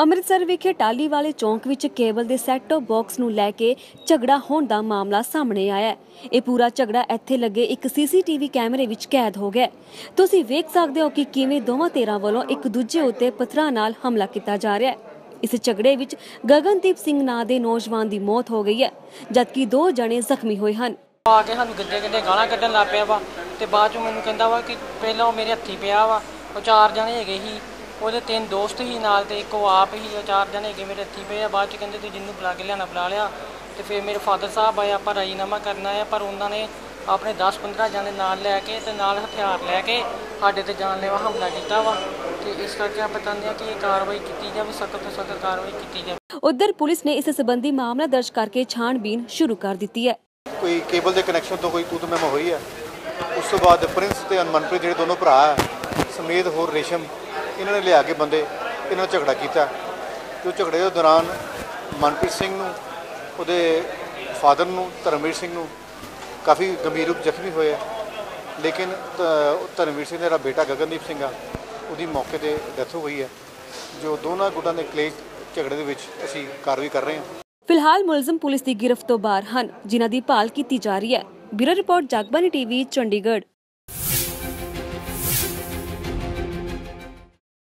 ਅੰਮ੍ਰਿਤਸਰ ਵਿਖੇ ਟਾਲੀ ਵਾਲੇ ਚੌਂਕ ਵਿੱਚ ਕੇਬਲ ਦੇ ਸੈੱਟ ਟੌਪ ਬਾਕਸ ਨੂੰ ਲੈ ਕੇ ਝਗੜਾ ਹੋਣ ਦਾ ਮਾਮਲਾ ਸਾਹਮਣੇ ਆਇਆ ਹੈ। ਇਹ ਪੂਰਾ ਝਗੜਾ ਇੱਥੇ ਲੱਗੇ ਇੱਕ ਸੀਸੀਟੀਵੀ ਕੈਮਰੇ ਵਿੱਚ ਕੈਦ ਹੋ ਗਿਆ ਤੁਸੀਂ ਵੇਖ ਸਕਦੇ ਹੋ ਕਿ ਕਿਵੇਂ ਦੋਵਾਂ ਧਿਰਾਂ ਵੱਲੋਂ ਇੱਕ ਦੂਜੇ ਉੱਤੇ ਪੱਥਰਾਂ ਨਾਲ ਹਮਲਾ ਕੀਤਾ ਜਾ ਰਿਹਾ ਹੈ। ਇਸ ਝਗੜੇ ਵਿੱਚ ਗਗਨਦੀਪ ਸਿੰਘ ਨਾਂ ਦੇ ਨੌਜਵਾਨ ਦੀ ਮੌਤ ਹੋ ਗਈ ਹੈ, ਜਦਕਿ ਦੋ ਜਣੇ ਜ਼ਖਮੀ ਹੋਏ ਹਨ। ਆ ਕੇ ਸਾਨੂੰ ਗੱਡੇ ਗੱਡੇ ਗਾਲਾਂ ਕੱਢਣ ਲੱਗ ਪਿਆ ਵਾ ਤੇ ਬਾਅਦ ਚ ਮੈਨੂੰ ਕਹਿੰਦਾ ਵਾ ਕਿ ਪਹਿਲਾਂ ਉਹ ਮੇਰੇ ਹੱਥੀ ਪਿਆ ਵਾ, ਉਹ ਚਾਰ ਜਣੇ ਹੈਗੇ ਸੀ। ਉਹਦੇ ਤਿੰਨ ਦੋਸਤ ਸੀ ਨਾਲ ਤੇ ਇੱਕ ਉਹ ਆਪ ਹੀ ਉਹ ਚਾਰ ਜਣੇ ਹੈਗੇ ਮੇਰੇ ਹੱਥੀ ਪਏ ਆ। ਬਾਅਦ ਚ ਕਹਿੰਦੇ ਤੂੰ ਜਿੰਨੂੰ ਬੁਲਾ ਕੇ ਲਿਆਣਾ ਬੁਲਾ ਲਿਆ। ਤੇ ਫਿਰ ਮੇਰੇ ਫਾਦਰ ਸਾਹਿਬ ਆਏ ਆਪਾਂ ਰਾਜੀਨਾਮਾ ਕਰਨਾ ਹੈ ਪਰ ਉਹਨਾਂ ਨੇ ਆਪਣੇ 10-15 ਜਣੇ ਨਾਲ ਲੈ ਕੇ ਤੇ ਨਾਲ ਹਥਿਆਰ ਲੈ ਕੇ ਸਾਡੇ ਤੇ ਜਾਨਲੇਵਾ ਹਮਲਾ ਕੀਤਾ ਵਾ। ਤੇ ਇਸ ਕਰਕੇ ਆਪਾਂ ਚਾਹੁੰਦੇ ਹਾਂ ਕਿ ਇਹ ਕਾਰਵਾਈ ਕੀਤੀ ਜਾਵੇ ਸਖਤ ਤੋਂ ਸਖਤ ਕਾਰਵਾਈ ਕੀਤੀ ਜਾਵੇ। ਉਧਰ ਪੁਲਿਸ ਨੇ ਇਸ ਸੰਬੰਧੀ ਮਾਮਲਾ ਦਰਜ ਕਰਕੇ ਛਾਣਬੀਨ ਸ਼ੁਰੂ ਕਰ ਦਿੱਤੀ ਹੈ। ਕੋਈ ਕੇਬਲ ਦੇ ਕਨੈਕਸ਼ਨ ਤੋਂ ਕੋਈ ਤੂਤ ਹੋਈ ਹੈ? ਉਸ ਤੋਂ ਬਾਅਦ ਪ੍ਰਿੰਸ ਤੇ ਅਨਮਨਪ੍ਰੀਤ ਜਿਹੜੇ ਦੋਨੋਂ ਭਰਾ ਹੈ ਸਮੇਤ ਹੋਰ ਰੇਸ਼ਮ ਇਹਨਾਂ ਨੇ ਲਿਆ ਕੇ ਬੰਦੇ, ਇਹਨਾਂ ਨਾਲ ਝਗੜਾ ਕੀਤਾ। ਤੇ ਉਹ ਝਗੜੇ ਦੇ ਦੌਰਾਨ ਮਨਪ੍ਰੀਤ ਸਿੰਘ ਨੂੰ, ਉਹਦੇ ਫਾਦਰ ਨੂੰ, ਧਰਮਵੀਰ ਸਿੰਘ ਨੂੰ ਕਾਫੀ ਗੰਭੀਰ ਰੂਪ ਜ਼ਖਮੀ ਹੋਏ ਲੇਕਿਨ ਧਰਮਵੀਰ ਸਿੰਘ ਦਾ ਜਿਹੜਾ ਬੇਟਾ ਗਗਨਦੀਪ ਸਿੰਘ ਆ, ਉਹਦੀ ਮੌਕੇ ਤੇ ਡੈਥ ਹੋ ਗਈ ਹੈ। ਜੋ ਦੋਨਾਂ ਗੁੱਟਾਂ ਦੇ ਕਲੇਸ਼ ਝਗੜੇ ਦੇ ਵਿੱਚ ਅਸੀਂ ਕਾਰਵਾਈ ਕਰ ਰਹੇ ਹਾਂ। ਫਿਲਹਾਲ ਮੁਲਜ਼ਮ ਪੁਲਿਸ ਦੀ ਗ੍ਰਿਫ਼ਤ ਤੋਂ ਬਾਹਰ ਹਨ, ਜਿਨ੍ਹਾਂ ਦੀ ਭਾਲ ਕੀਤੀ ਜਾ ਰਹੀ ਹੈ। Bureau report Jagbani TV, Chandigarh.